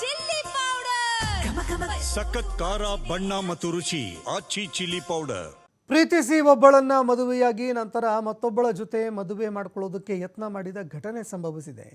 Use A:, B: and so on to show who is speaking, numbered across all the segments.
A: Chilli powder.
B: ಸಖತ್ ಖಾರ ಬಣ್ಣ ಮತ್ತು ರುಚಿ ಆಚಿ ಚಿಲ್ಲಿ ಪೌಡರ್.
C: ಪ್ರೀತಿಸಿ ಒಬ್ಬಳನ್ನ ಮದುವೆಯಾಗಿ ನಂತರ ಮತ್ತೊಬ್ಬಳ ಜೊತೆ ಮದುವೆ ಮಾಡಿಕೊಳ್ಳೋದಕ್ಕೆ ಯತ್ನ ಮಾಡಿದ ಘಟನೆ ಸಂಭವಿಸಿದೆ.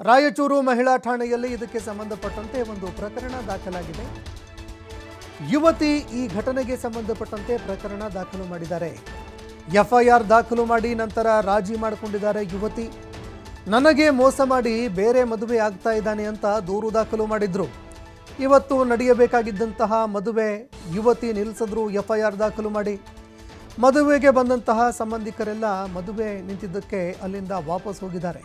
C: ರಾಯಚೂರು ಮಹಿಳಾ ಠಾಣೆಯಲ್ಲಿ ಇದಕ್ಕೆ ಸಂಬಂಧಪಟ್ಟಂತೆ ಒಂದು ಪ್ರಕರಣ ದಾಖಲಾಗಿದೆ. ಯುವತಿ ಈ ಘಟನೆಗೆ ಸಂಬಂಧಪಟ್ಟಂತೆ ಪ್ರಕರಣ ದಾಖಲು ಮಾಡಿದ್ದಾರೆ. ಎಫ್ಐಆರ್ ದಾಖಲು ಮಾಡಿ ನಂತರ ರಾಜಿ ಮಾಡಿಕೊಂಡಿದ್ದಾರೆ ಯುವತಿ. ನನಗೆ ಮೋಸ ಮಾಡಿ ಬೇರೆ ಮದುವೆ ಆಗ್ತಾ ಇದ್ದಾನೆ ಅಂತ ದೂರು ದಾಖಲು ಮಾಡಿದ್ರು. ಇವತ್ತು ನಡೆಯಬೇಕಾಗಿದ್ದಂತಹ ಮದುವೆ ಯುವತಿ ನಿಲ್ಲಿಸಿದ್ರು ಎಫ್ಐಆರ್ ದಾಖಲು ಮಾಡಿ. ಮದುವೆಗೆ ಬಂದಂತಹ ಸಂಬಂಧಿಕರೆಲ್ಲ ಮದುವೆ ನಿಂತಿದ್ದಕ್ಕೆ ಅಲ್ಲಿಂದ ವಾಪಸ್ ಹೋಗಿದ್ದಾರೆ.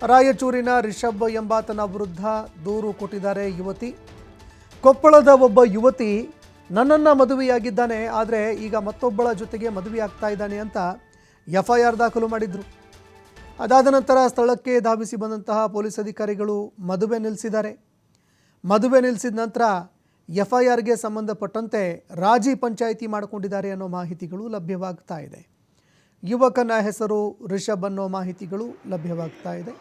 C: ರಾಯಚೂರಿನ ರಿಷಬ್ ಎಂಬಾತನ ವಿರುದ್ಧ ದೂರು ಕೊಟ್ಟಿದ್ದಾರೆ ಯುವತಿ. ಕೊಪ್ಪಳದ ಒಬ್ಬ ಯುವತಿ ನನ್ನನ್ನು ಮದುವೆಯಾಗಿದ್ದಾನೆ, ಆದರೆ ಈಗ ಮತ್ತೊಬ್ಬಳ ಜೊತೆಗೆ ಮದುವೆ ಆಗ್ತಾ ಇದ್ದಾನೆ ಅಂತ ಎಫ್ ಐ ಆರ್ ದಾಖಲು ಮಾಡಿದ್ರು. ಅದಾದ ನಂತರ ಸ್ಥಳಕ್ಕೆ ಧಾವಿಸಿ ಬಂದಂತಹ ಪೊಲೀಸ್ ಅಧಿಕಾರಿಗಳು ಮದುವೆ ನಿಲ್ಲಿಸಿದ್ದಾರೆ. ಮದುವೆ ನಿಲ್ಲಿಸಿದ ನಂತರ ಎಫ್ ಐ ಆರ್ಗೆ ಸಂಬಂಧಪಟ್ಟಂತೆ ರಾಜಿ ಪಂಚಾಯಿತಿ ಮಾಡಿಕೊಂಡಿದ್ದಾರೆ ಅನ್ನೋ ಮಾಹಿತಿಗಳು ಲಭ್ಯವಾಗ್ತಾ ಇದೆ. ಯುವಕನ ಹೆಸರು ರಿಷಬ್ ಅನ್ನೋ ಮಾಹಿತಿಗಳು ಲಭ್ಯವಾಗ್ತಾ ಇದೆ.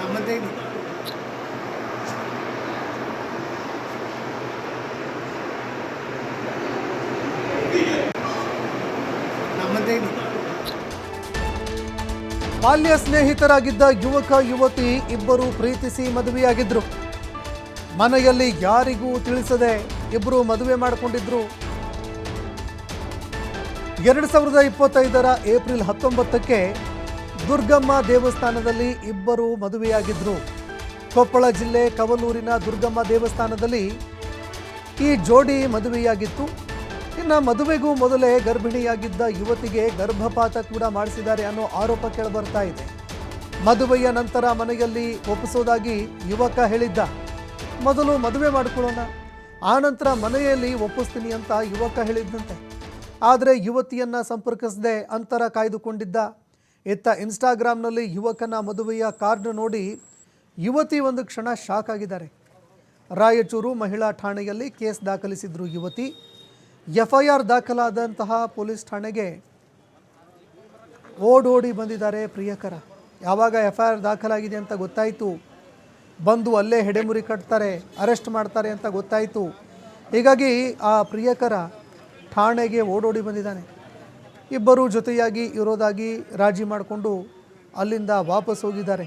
D: ನಮ್ಮದೇನಿ ನಮ್ಮದೇನಿ
C: ಬಾಲ್ಯ ಸ್ನೇಹಿತರಾಗಿದ್ದ ಯುವಕ, ಯುವತಿ ಇಬ್ಬರು ಪ್ರೀತಿಸಿ ಮದುವೆಯಾಗಿದ್ರು. ಮನೆಯಲ್ಲಿ ಯಾರಿಗೂ ತಿಳಿಸದೆ ಇಬ್ಬರು ಮದುವೆ ಮಾಡಿಕೊಂಡಿದ್ರು. ಎರಡು ಸಾವಿರದ ಇಪ್ಪತ್ತೈದರ ಏಪ್ರಿಲ್ ಹತ್ತೊಂಬತ್ತಕ್ಕೆ ದುರ್ಗಮ್ಮ ದೇವಸ್ಥಾನದಲ್ಲಿ ಇಬ್ಬರು ಮದುವೆಯಾಗಿದ್ರು. ಕೊಪ್ಪಳ ಜಿಲ್ಲೆ ಕವಲೂರಿನ ದುರ್ಗಮ್ಮ ದೇವಸ್ಥಾನದಲ್ಲಿ ಈ ಜೋಡಿ ಮದುವೆಯಾಗಿತ್ತು. ಇನ್ನು ಮದುವೆಗೂ ಮೊದಲೇ ಗರ್ಭಿಣಿಯಾಗಿದ್ದ ಯುವತಿಗೆ ಗರ್ಭಪಾತ ಕೂಡ ಮಾಡಿಸಿದ್ದಾರೆ ಅನ್ನೋ ಆರೋಪ ಕೇಳಬರ್ತಾ ಇದೆ. ಮದುವೆಯ ನಂತರ ಮನೆಯಲ್ಲಿ ಒಪ್ಪಿಸೋದಾಗಿ ಯುವಕ ಹೇಳಿದ್ದ, ಮೊದಲು ಮದುವೆ ಮಾಡಿಕೊಳ್ಳೋಣ ಆನಂತರ ಮನೆಯಲ್ಲಿ ಒಪ್ಪಿಸ್ತೀನಿ ಅಂತ ಯುವಕ ಹೇಳಿದ್ದಂತೆ ಆದರೆ ಯುವತಿಯನ್ನು ಸಂಪರ್ಕಿಸದೆ ಅಂತರ ಕಾಯ್ದುಕೊಂಡಿದ್ದ. ಇತ್ತ ಇನ್ಸ್ಟಾಗ್ರಾಮ್ನಲ್ಲಿ ಯುವಕನ ಮದುವೆಯ ಕಾರ್ಡ್ ನೋಡಿ ಯುವತಿ ಒಂದು ಕ್ಷಣ ಶಾಕ್ ಆಗಿದ್ದಾರೆ. ರಾಯಚೂರು ಮಹಿಳಾ ಠಾಣೆಯಲ್ಲಿ ಕೇಸ್ ದಾಖಲಿಸಿದ್ರು ಯುವತಿ. ಎಫ್ಐಆರ್ ದಾಖಲಾದಂತಹ ಪೊಲೀಸ್ ಠಾಣೆಗೆ ಓಡೋಡಿ ಬಂದಿದ್ದಾರೆ ಪ್ರಿಯಕರ. ಯಾವಾಗ ಎಫ್ ಐ ಆರ್ ದಾಖಲಾಗಿದೆ ಅಂತ ಗೊತ್ತಾಯಿತು. ಬಂದು ಅಲ್ಲೇ ಹೆಡೆಮುರಿ ಕಟ್ತಾರೆ, ಅರೆಸ್ಟ್ ಮಾಡ್ತಾರೆ ಅಂತ ಗೊತ್ತಾಯಿತು. ಹೀಗಾಗಿ ಆ ಪ್ರಿಯಕರ ಠಾಣೆಗೆ ಓಡೋಡಿ ಬಂದಿದ್ದಾನೆ. ಇಬ್ಬರು ಜೊತೆಯಾಗಿ ಇರೋದಾಗಿ ರಾಜಿ ಮಾಡಿಕೊಂಡು ಅಲ್ಲಿಂದ ವಾಪಸ್ ಹೋಗಿದ್ದಾರೆ.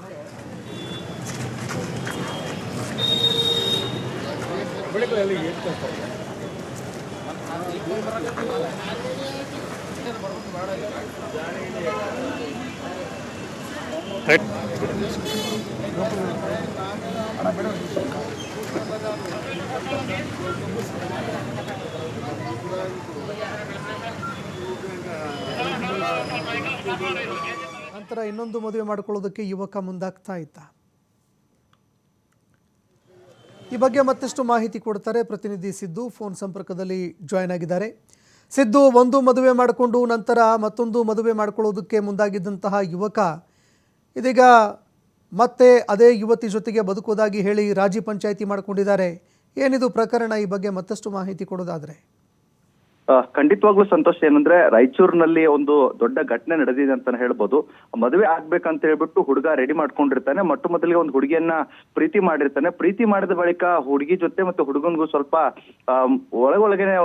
C: ನಂತರ ಇನ್ನೊಂದು ಮದುವೆ ಮಾಡ್ಕೊಳ್ಳೋದಕ್ಕೆ ಯುವಕ ಮುಂದಾಗ್ತಾ ಇದ್ದ. ಈ ಬಗ್ಗೆ ಮತ್ತಷ್ಟು ಮಾಹಿತಿ ಕೊಡ್ತಾರೆ ಪ್ರತಿನಿಧಿ ಸಿದ್ದು. ಫೋನ್ ಸಂಪರ್ಕದಲ್ಲಿ ಜಾಯ್ನ್ ಆಗಿದ್ದಾರೆ. ಸಿದ್ದು, ಒಂದು ಮದುವೆ ಮಾಡಿಕೊಂಡು ನಂತರ ಮತ್ತೊಂದು ಮದುವೆ ಮಾಡಿಕೊಳ್ಳೋದಕ್ಕೆ ಮುಂದಾಗಿದ್ದಂತಹ ಯುವಕ, ಇದೀಗ ಮತ್ತೆ ಅದೇ ಯುವತಿ ಜೊತೆಗೆ ಬದುಕೋದಾಗಿ ಹೇಳಿ ರಾಜಿ ಪಂಚಾಯಿತಿ ಮಾಡಿಕೊಂಡಿದ್ದಾರೆ. ಏನಿದು ಪ್ರಕರಣ? ಈ ಬಗ್ಗೆ ಮತ್ತಷ್ಟು ಮಾಹಿತಿ ಕೊಡೋದಾದರೆ.
E: ಖಂಡಿತವಾಗ್ಲೂ ಸಂತೋಷ ಏನಂದ್ರೆ ರಾಯಚೂರಿನಲ್ಲಿ ಒಂದು ದೊಡ್ಡ ಘಟನೆ ನಡೆದಿದೆ ಅಂತಾನೆ ಹೇಳ್ಬೋದು. ಮದುವೆ ಆಗ್ಬೇಕಂತ ಹೇಳ್ಬಿಟ್ಟು ಹುಡುಗ ರೆಡಿ ಮಾಡ್ಕೊಂಡಿರ್ತಾನೆ. ಮೊಟ್ಟ ಮೊದಲಿಗೆ ಒಂದು ಹುಡುಗಿಯನ್ನ ಪ್ರೀತಿ ಮಾಡಿರ್ತಾನೆ. ಪ್ರೀತಿ ಮಾಡಿದ ಬಳಿಕ ಹುಡುಗಿ ಜೊತೆ ಮತ್ತೆ ಹುಡುಗನ್ಗೂ ಸ್ವಲ್ಪ ಒಳಗೊಳಗೇನೆ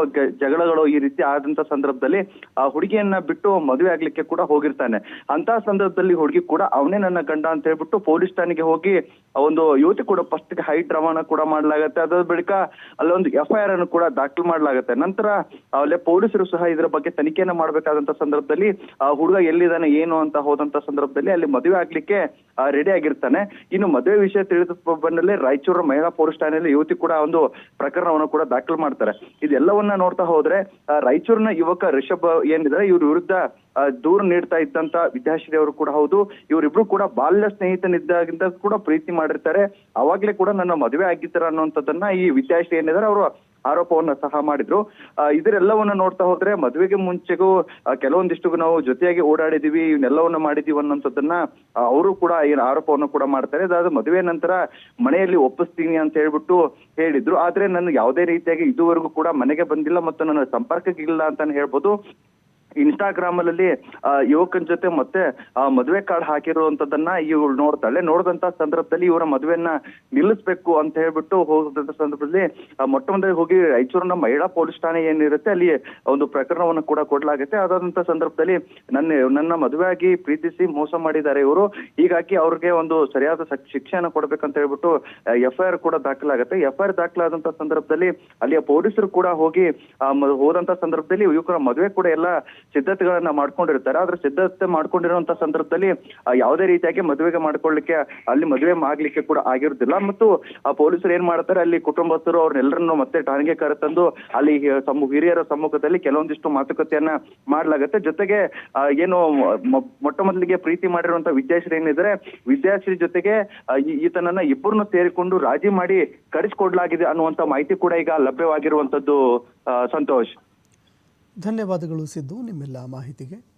E: ಜಗಳಗಳು ಈ ರೀತಿ ಆದಂತ ಸಂದರ್ಭದಲ್ಲಿ ಆ ಹುಡುಗಿಯನ್ನ ಬಿಟ್ಟು ಮದುವೆ ಆಗ್ಲಿಕ್ಕೆ ಕೂಡ ಹೋಗಿರ್ತಾನೆ. ಅಂತ ಸಂದರ್ಭದಲ್ಲಿ ಹುಡುಗಿ ಕೂಡ ಅವನೇ ನನ್ನ ಗಂಡ ಅಂತ ಹೇಳ್ಬಿಟ್ಟು ಪೊಲೀಸ್ ಠಾಣೆಗೆ ಹೋಗಿ ಒಂದು ಯುವತಿ ಕೂಡ ಫಸ್ಟ್ ಹೈ ಡ್ರಾಮಾನ ಕೂಡ ಮಾಡ್ಲಾಗತ್ತೆ. ಅದಾದ ಬಳಿಕ ಅಲ್ಲೊಂದು ಎಫ್ ಐ ಆರ್ ಅನ್ನು ಕೂಡ ದಾಖಲು ಮಾಡ್ಲಾಗತ್ತೆ. ನಂತರ ಆದ್ಮೇಲೆ ಪೊಲೀಸರು ಸಹ ಇದರ ಬಗ್ಗೆ ತನಿಖೆಯನ್ನ ಮಾಡಬೇಕಾದಂತ ಸಂದರ್ಭದಲ್ಲಿ ಹುಡುಗ ಎಲ್ಲಿದ್ದಾನೆ, ಏನು ಅಂತ ಹೋದಂತ ಸಂದರ್ಭದಲ್ಲಿ ಅಲ್ಲಿ ಮದುವೆ ಆಗ್ಲಿಕ್ಕೆ ರೆಡಿ ಆಗಿರ್ತಾನೆ. ಇನ್ನು ಮದುವೆ ವಿಷಯ ತಿಳಿದ ಬಂದಲ್ಲೇ ರಾಯಚೂರು ಮಹಿಳಾ ಪೊಲೀಸ್ ಠಾಣೆಯಲ್ಲಿ ಯುವತಿ ಕೂಡ ಒಂದು ಪ್ರಕರಣವನ್ನು ಕೂಡ ದಾಖಲು ಮಾಡ್ತಾರೆ. ಇದೆಲ್ಲವನ್ನ ನೋಡ್ತಾ ಹೋದ್ರೆ ರಾಯಚೂರಿನ ಯುವಕ ರಿಷಬ್ ಏನಿದ್ರೆ, ಇವ್ರ ವಿರುದ್ಧ ದೂರು ನೀಡ್ತಾ ಇದ್ದಂತ ವಿದ್ಯಾಶ್ರೀ ಅವರು ಕೂಡ ಹೌದು. ಇವರಿಬ್ರು ಕೂಡ ಬಾಲ್ಯ ಸ್ನೇಹಿತನಿದ್ದಾಗಿಂದ ಕೂಡ ಪ್ರೀತಿ ಮಾಡಿರ್ತಾರೆ. ಅವಾಗ್ಲೇ ಕೂಡ ನನ್ನ ಮದುವೆ ಆಗಿದ್ದಾರೆ ಅನ್ನುವಂಥದ್ದನ್ನ ಈ ವಿದ್ಯಾಶ್ರೀ ಏನಿದ್ದಾರೆ ಅವರು ಆರೋಪವನ್ನ ಸಹ ಮಾಡಿದ್ರು. ಇದರೆಲ್ಲವನ್ನ ನೋಡ್ತಾ ಹೋದ್ರೆ ಮದುವೆಗೆ ಮುಂಚೆಗೂ ಕೆಲವೊಂದಿಷ್ಟು ನಾವು ಜೊತೆಯಾಗಿ ಓಡಾಡಿದೀವಿ, ಇವನ್ನೆಲ್ಲವನ್ನ ಮಾಡಿದೀವಿ ಅನ್ನೋಂಥದ್ದನ್ನ ಅವರು ಕೂಡ ಏನು ಆರೋಪವನ್ನು ಕೂಡ ಮಾಡ್ತಾರೆ. ಅದಾದ ಮದುವೆ ನಂತರ ಮನೆಯಲ್ಲಿ ಒಪ್ಪಿಸ್ತೀನಿ ಅಂತ ಹೇಳ್ಬಿಟ್ಟು ಹೇಳಿದ್ರು. ಆದ್ರೆ ನನ್ಗೆ ಯಾವುದೇ ರೀತಿಯಾಗಿ ಇದುವರೆಗೂ ಕೂಡ ಮನೆಗೆ ಬಂದಿಲ್ಲ ಮತ್ತು ನನ್ನ ಸಂಪರ್ಕಕ್ಕಿಲ್ಲ ಅಂತಾನೆ ಹೇಳ್ಬೋದು. ಇನ್ಸ್ಟಾಗ್ರಾಮ್ ಅಲ್ಲಿ ಯುವಕನ ಜೊತೆ ಮತ್ತೆ ಮದುವೆ ಕಾರ್ಡ್ ಹಾಕಿರುವಂತದನ್ನ ಇವಳು ನೋಡ್ತಾಳೆ. ನೋಡಿದಂತ ಸಂದರ್ಭದಲ್ಲಿ ಇವರ ಮದುವೆಯನ್ನ ನಿಲ್ಲಿಸ್ಬೇಕು ಅಂತ ಹೇಳ್ಬಿಟ್ಟು ಹೋದಂತ ಸಂದರ್ಭದಲ್ಲಿ ಮೊಟ್ಟ ಮೊದಲಿಗೆ ಹೋಗಿ ರಾಯಚೂರಿನ ಮಹಿಳಾ ಪೊಲೀಸ್ ಠಾಣೆ ಏನಿರುತ್ತೆ, ಅಲ್ಲಿ ಒಂದು ಪ್ರಕರಣವನ್ನು ಕೂಡ ಕೊಡಲಾಗುತ್ತೆ. ಅದಾದಂತ ಸಂದರ್ಭದಲ್ಲಿ ನನ್ನ ನನ್ನ ಮದುವೆಯಾಗಿ ಪ್ರೀತಿಸಿ ಮೋಸ ಮಾಡಿದ್ದಾರೆ ಇವರು. ಹೀಗಾಗಿ ಅವ್ರಿಗೆ ಒಂದು ಸರಿಯಾದ ಶಿಕ್ಷೆಯನ್ನು ಕೊಡ್ಬೇಕಂತ ಹೇಳ್ಬಿಟ್ಟು ಎಫ್ ಐ ಆರ್ ಕೂಡ ದಾಖಲಾಗುತ್ತೆ. ಎಫ್ ಐ ಆರ್ ದಾಖಲಾದಂತ ಸಂದರ್ಭದಲ್ಲಿ ಅಲ್ಲಿಯ ಪೊಲೀಸರು ಕೂಡ ಹೋಗಿ ಹೋದಂತ ಸಂದರ್ಭದಲ್ಲಿ ಯುವಕರ ಮದುವೆ ಕೂಡ ಎಲ್ಲ ಸಿದ್ಧತೆಗಳನ್ನ ಮಾಡ್ಕೊಂಡಿರ್ತಾರೆ. ಆದ್ರೆ ಸಿದ್ಧತೆ ಮಾಡ್ಕೊಂಡಿರುವಂತ ಸಂದರ್ಭದಲ್ಲಿ ಯಾವುದೇ ರೀತಿಯಾಗಿ ಮದುವೆಗೆ ಮಾಡ್ಕೊಳ್ಳಿಕ್ಕೆ, ಅಲ್ಲಿ ಮದುವೆ ಆಗ್ಲಿಕ್ಕೆ ಕೂಡ ಆಗಿರುದಿಲ್ಲ. ಮತ್ತು ಆ ಪೊಲೀಸರು ಏನ್ ಮಾಡ್ತಾರೆ, ಅಲ್ಲಿ ಕುಟುಂಬಸ್ಥರು ಅವ್ರನ್ನೆಲ್ಲರನ್ನು ಮತ್ತೆ ಠಾಣೆಗೆ ಕರೆತಂದು, ಅಲ್ಲಿ ಹಿರಿಯರ ಸಮ್ಮುಖದಲ್ಲಿ ಕೆಲವೊಂದಿಷ್ಟು ಮಾತುಕತೆಯನ್ನ ಮಾಡ್ಲಾಗತ್ತೆ. ಜೊತೆಗೆ ಏನು ಮೊಟ್ಟ ಮೊದಲಿಗೆ ಪ್ರೀತಿ ಮಾಡಿರುವಂತ ವಿದ್ಯಾಶ್ರೀ ಏನಿದ್ರೆ, ವಿದ್ಯಾಶ್ರೀ ಜೊತೆಗೆ ಈತನನ್ನ ಇಬ್ಬರನ್ನು ಸೇರಿಕೊಂಡು ರಾಜಿ ಮಾಡಿ ಕಳಿಸ್ಕೊಡ್ಲಾಗಿದೆ ಅನ್ನುವಂತ ಮಾಹಿತಿ ಕೂಡ ಈಗ ಲಭ್ಯವಾಗಿರುವಂತದ್ದು ಸಂತೋಷ್.
C: ಧನ್ಯವಾದಗಳು ಸಿದ್ದು ನಿಮ್ಮೆಲ್ಲ ಮಾಹಿತಿಗೆ.